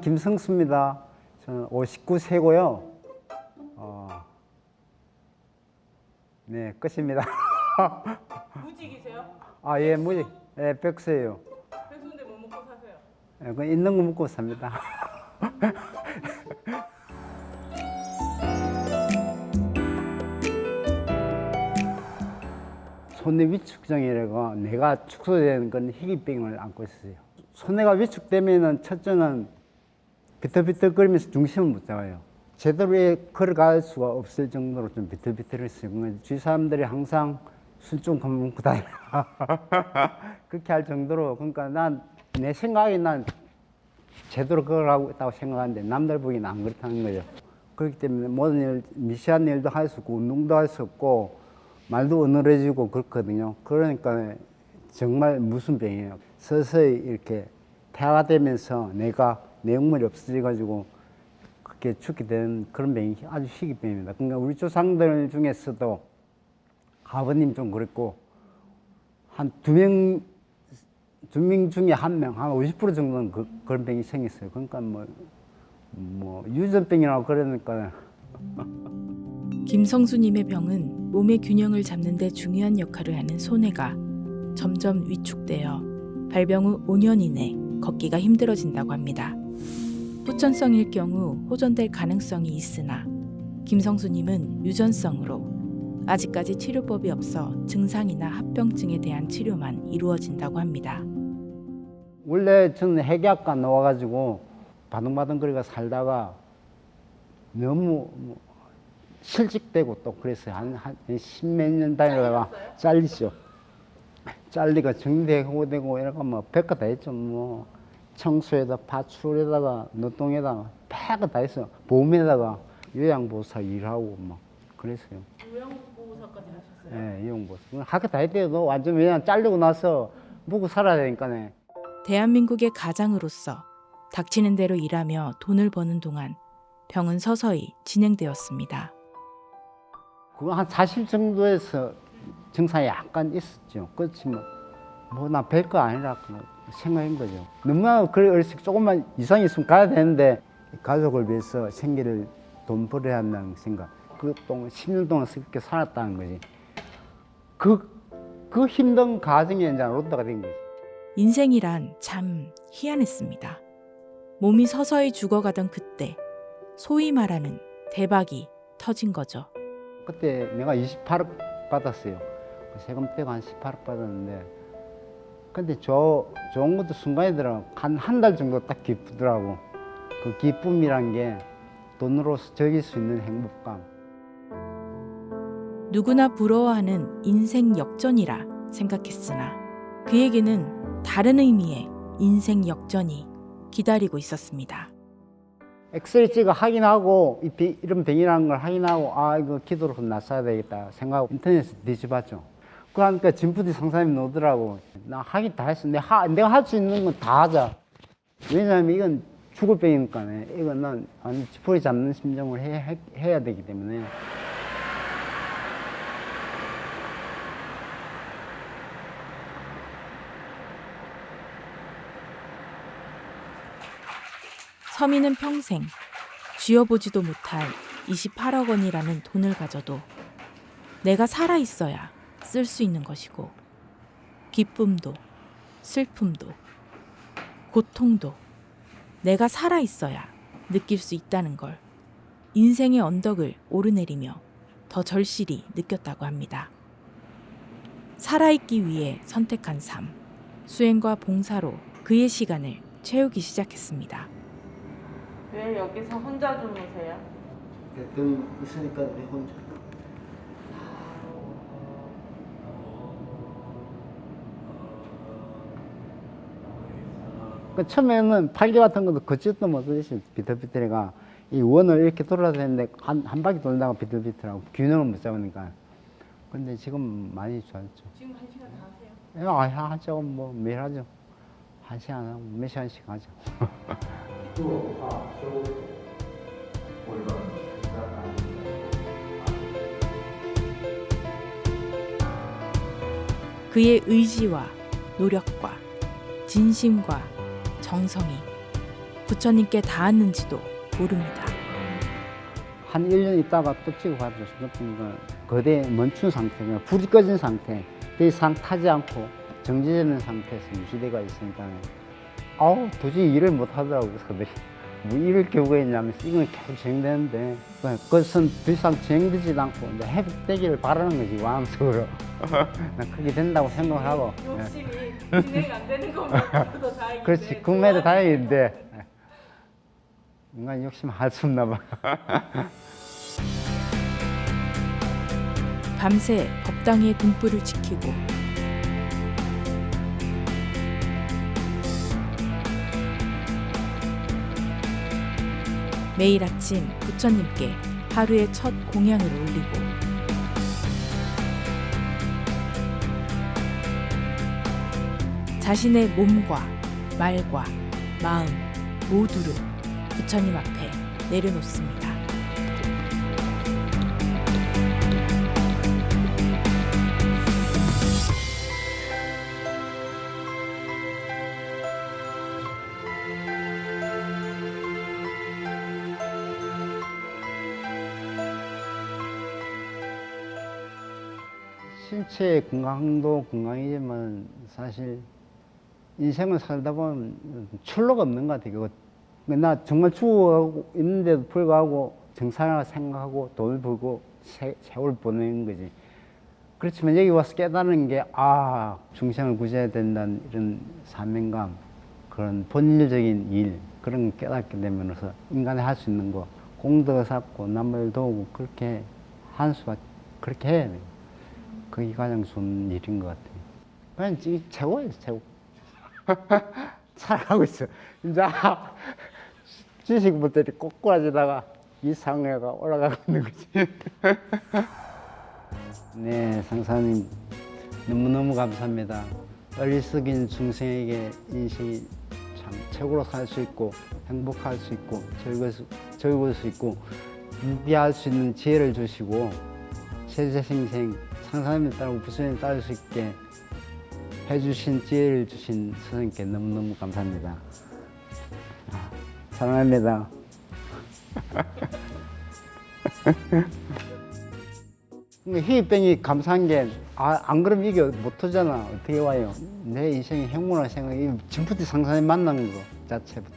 김성수입니다. 저는 59세고요. 어, 네, 끝입니다. 무직이세요? 아, 예, 무지. 예, 백수예요. 백수인데 뭐 먹고 사세요? 예, 그 있는 거 먹고 삽니다. 손의 위축증이라고 내가 축소되는 건 희귀병을 안고 있어요. 손해가 위축되면은 첫째는 비틀비틀거리면서 중심을 못 잡아요. 제대로 걸어갈 수가 없을 정도로 좀 비틀비틀했어요. 그러니까 주위 사람들이 항상 술좀 그만 먹고 다니라. 그렇게 할 정도로 그러니까 난 내 생각에 난 제대로 걸어가고 있다고 생각하는데 남들 보기에는 안 그렇다는 거죠. 그렇기 때문에 모든 일, 미시한 일도 할수 없고 운동도 할 수 없고 말도 어눌해지고 그렇거든요. 그러니까 정말 무슨 병이에요. 서서히 이렇게 태아가 되면서 내가 내용물이 없어져가지고 그렇게 죽게 되는 그런 병이 아주 희귀병입니다. 그러니까 우리 조상들 중에서도 아버님 좀 그랬고 한 두 명, 두 명 중에 한 명, 한 50% 정도는 그, 그런 병이 생겼어요. 그러니까 뭐, 뭐, 유전병이라고 그러니까 김성수님의 병은 몸의 균형을 잡는 데 중요한 역할을 하는 손해가 점점 위축되어 발병 후 5년 이내 걷기가 힘들어진다고 합니다. 후천성일 경우 호전될 가능성이 있으나 김성수님은 유전성으로 아직까지 치료법이 없어 증상이나 합병증에 대한 치료만 이루어진다고 합니다. 원래 저는 해계학과 나와가지고 바둥바둥거리가 살다가 너무 뭐 실직되고 또 그랬어요. 한, 한 십몇 년 다니다가 잘리죠. 잘리가 정리되고 되고 이러고 뭐 별거 다 했죠. 뭐 청소에다 파출에다가 노동에다가 별거 다 했어요. 보험에다가 요양보호사 일하고 막 그랬어요. 요양보호사까지 하셨어요? 예, 요양보호사. 학교 다닐 때도 완전 왜냐 잘리고 나서 묵고 살아야 되니까네. 대한민국의 가장으로서 닥치는 대로 일하며 돈을 버는 동안 병은 서서히 진행되었습니다. 그거 한40 정도에서 증상이 약간 있었죠. 그렇지만 뭐나 별거 아니라 그 생각인 거죠. 너무나 때 조금만 이상이 있으면 가야 되는데 가족을 위해서 생계를 돈 벌어야 한다는 생각. 그 동안 10년 동안 그렇게 살았다는 거지. 그, 그 힘든 가정에 이제 롯데가 된 거지. 인생이란 참 희한했습니다. 몸이 서서히 죽어가던 그때 소위 말하는 대박이 터진 거죠. 그때 내가 28억 받았어요. 세금 떼고 한 18억 받았는데, 근데 저, 좋은 것도 순간이더라고. 한, 한 달 정도 딱 기쁘더라고. 그 기쁨이란 게 돈으로 적일 수 있는 행복감. 누구나 부러워하는 인생 역전이라 생각했으나 그에게는 다른 의미의 인생 역전이 기다리고 있었습니다. 엑스레이 찍어 확인하고, 이 비- 이런 병이라는 걸 확인하고, 아, 이거 기도로 좀 낫어야 되겠다 생각하고 인터넷에 뒤져봤죠. 그러니까 진푸디 상사님이 오더라고. 나 하긴 다 했어. 내가, 하- 내가 할 수 있는 건 다 하자. 왜냐하면 이건 죽을 병이니까. 이건 난 완전 지푸리 잡는 심정을 해, 해, 해야 되기 때문에. 서민은 평생 쥐어보지도 못할 28억 원이라는 돈을 가져도 내가 살아 있어야 쓸 수 있는 것이고 기쁨도 슬픔도 고통도 내가 살아 있어야 느낄 수 있다는 걸 인생의 언덕을 오르내리며 더 절실히 느꼈다고 합니다. 살아있기 위해 선택한 삶, 수행과 봉사로 그의 시간을 채우기 시작했습니다. 왜 여기서 혼자 주무세요? 병 있으니까 우리 혼자. 그 처음에는 팔개 같은 것도 걷지도 못하시 비틀비틀해가 이 원을 이렇게 돌아다니는데 한, 한 바퀴 돌다가 비틀비틀하고 균형을 못 잡으니까 근데 지금 많이 좋았죠. 지금 한 시간 다 하세요? 예, 아, 하죠. 뭐 매일 하죠. 한 시간 하고 몇 시간씩 하죠. 그의 의지와 노력과 진심과 정성이 부처님께 닿았는지도 모릅니다. 한 1년 있다가 또 찍어 가죠. 그것은 그 거대 멈춘 상태가 불이 꺼진 상태. 이상 타지 않고 정지되는 상태에서 유지되가 있으니까 아우 도저히 일을 못 하더라고요. 그들이 뭐 이럴 경우가 있냐면서 이건 계속 진행되는데 그것은 더 이상 진행되지도 않고 이제 회복되기를 바라는 거지 마음속으로 난 그렇게 된다고 생각을 하고 예. 욕심이 진행 안 되는 것만 더 다행인데. 그렇지 꿈에도 다행인데 예. 인간 욕심 할수 없나 봐. 밤새 법당의 등불을 지키고 매일 아침 부처님께 하루의 첫 공양을 올리고 자신의 몸과 말과 마음 모두를 부처님 앞에 내려놓습니다. 신체 건강도 건강이지만 사실 인생을 살다 보면 출로가 없는 것 같아요. 나 정말 죽어가고 있는데도 불구하고 정상을 생각하고 돈을 벌고 세, 세월 보내는 거지. 그렇지만 여기 와서 깨달은 게, 아, 중생을 구제해야 된다는 이런 사명감, 그런 본질적인 일, 그런 걸 깨닫게 되면서 인간이 할 수 있는 거, 공덕을 쌓고 남을 도우고 그렇게 한 수가, 그렇게 해야 돼요. 그게 가장 좋은 일인 것 같아요. 그냥 이 최고예요, 최고. 살아가고 있어. 이제 지식부터 꼬꾸라지다가 이상회가 올라가고 있는 거지. 네, 상사님 너무너무 감사합니다. 어리석인 중생에게 인생이 참 최고로 살 수 있고 행복할 수 있고 즐거울 수, 즐거울 수 있고 유비할 수 있는 지혜를 주시고 세세생생 상사님을 따르고 부처님을 따를 수 있게 해주신 지혜를 주신 선생님께 너무너무 감사합니다. 아, 사랑합니다. 희귀병이 감사한 게, 아, 안 그러면 이게 못 오잖아. 어떻게 와요? 내 인생이 행운을 생각해. 진부터 상사님 만나는 거 자체부터.